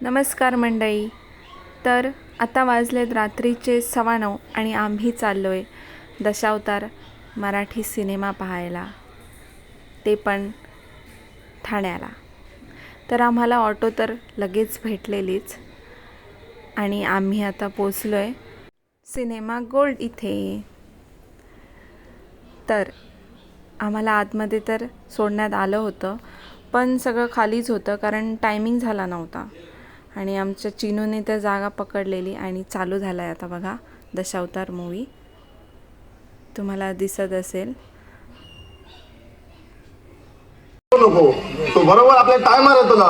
नमस्कार मंडळी. तर आता वाजलेत रात्रीचे सव्वा नऊ आणि आम्ही चाललो आहे दशावतार मराठी सिनेमा पाहायला. ते पण ठाण्याला. तर आम्हाला ऑटो तर लगेच भेटलेलीच आणि आम्ही आता पोचलो आहे सिनेमा गोल्ड इथे. तर आम्हाला आतमध्ये तर सोडण्यात आलं होतं पण सगळं खालीच होतं कारण टायमिंग झाला नव्हता. आणि आमच्या चिनूने त्या जागा पकडलेली आणि चालू झाला आहे आता बघा दशावतार मूवी तुम्हाला दिसत असेल. नको तो बरोबर आपल्या टायमार येतो ना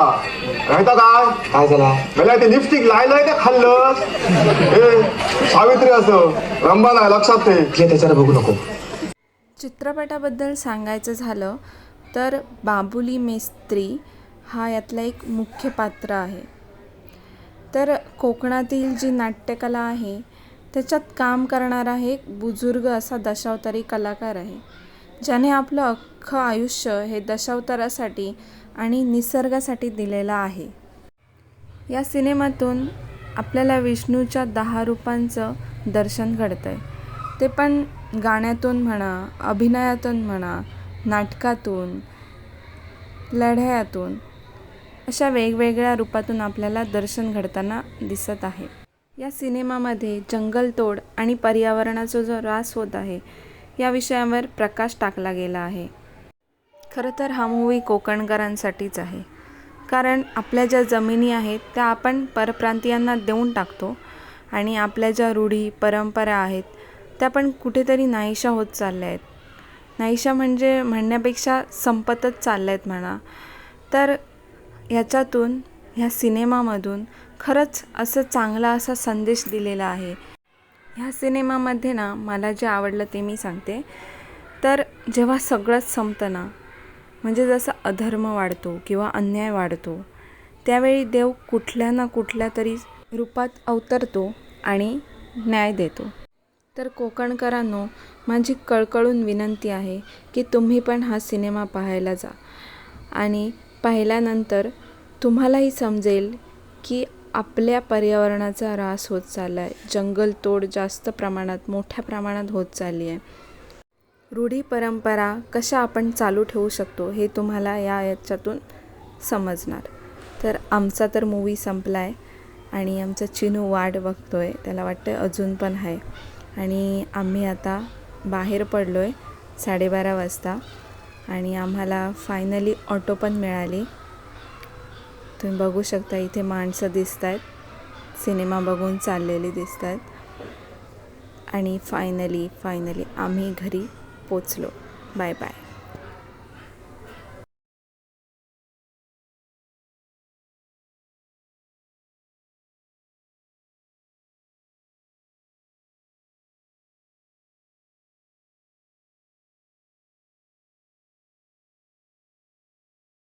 माहिता काय काय झाला? मला ते लिपस्टिक लायलंय का खाल्लं. ए सावित्री असं. रंबा नाही लक्षात ठेव. घे त्याच्यावर बघू नको. चित्रपटाबद्दल सांगायचं झालं तर बाबुली मेस्त्री हा यातला एक मुख्य पात्र आहे. तर कोकणातील जी नाट्यकला आहे त्याच्यात काम करणारा हे एक बुजुर्ग असा दशावतारी कलाकार आहे ज्याने आपलं अख्खं आयुष्य हे दशावतारासाठी आणि निसर्गासाठी दिलेलं आहे. या सिनेमातून आपल्याला विष्णूच्या दहा रूपांचं दर्शन घडतं आहे ते पण गाण्यातून म्हणा अभिनयातून म्हणा नाटकातून लढ्यातून. अशा वेगवेगळ्या रूपातून आपल्याला दर्शन घडताना दिसत आहे. या सिनेमामध्ये जंगलतोड आणि पर्यावरणाचा जो ऱ्हास होत आहे या विषयावर प्रकाश टाकला गेला आहे. खरं तर हा मूवी कोकणकरांसाठीच आहे. कारण आपल्या ज्या जमिनी आहेत त्या आपण परप्रांतीयांना देऊन टाकतो आणि आपल्या ज्या रूढी परंपरा आहेत त्या पण कुठेतरी नाहीशा होत चालल्या आहेत. नाहीशा म्हणजे म्हणण्यापेक्षा संपतच चालल्या आहेत म्हणा. तर ह्याच्यातून ह्या सिनेमामधून खरंच असं चांगला असा संदेश दिलेला आहे. ह्या सिनेमामध्ये ना मला जे आवडलं ते मी सांगते. तर जेव्हा सगळंच संपतं ना म्हणजे जसं अधर्म वाढतो किंवा अन्याय वाढतो त्यावेळी देव कुठल्या ना कुठल्या तरी रूपात अवतरतो आणि न्याय देतो. तर कोकणकरांनो माझी कळकळून विनंती आहे की तुम्ही पण हा सिनेमा पाहायला जा. आणि पाहिल्यानंतर तुम्हालाही समजेल की आपल्या पर्यावरणाचा ऱ्हास होत चालला आहे जंगलतोड जास्त प्रमाणात मोठ्या प्रमाणात होत चालली आहे रूढी परंपरा कशा आपण चालू ठेवू शकतो हे तुम्हाला या याच्यातून समजणार. तर आमचा तर मूवी संपला आहे आणि आमचा चिनू वाट बघतो आहे त्याला वाटतं अजून पण आहे. आणि आम्ही आता बाहेर पडलो आहे साडेबारा वाजता. आणि आम्हाला फायनली ऑटो पण मिळाली. तुम्ही बघू शकता इथे माणसं दिसत आहेत सिनेमा बघून चाललेली दिसत आहेत आणि फायनली फायनली आम्ही घरी पोचलो. Bye bye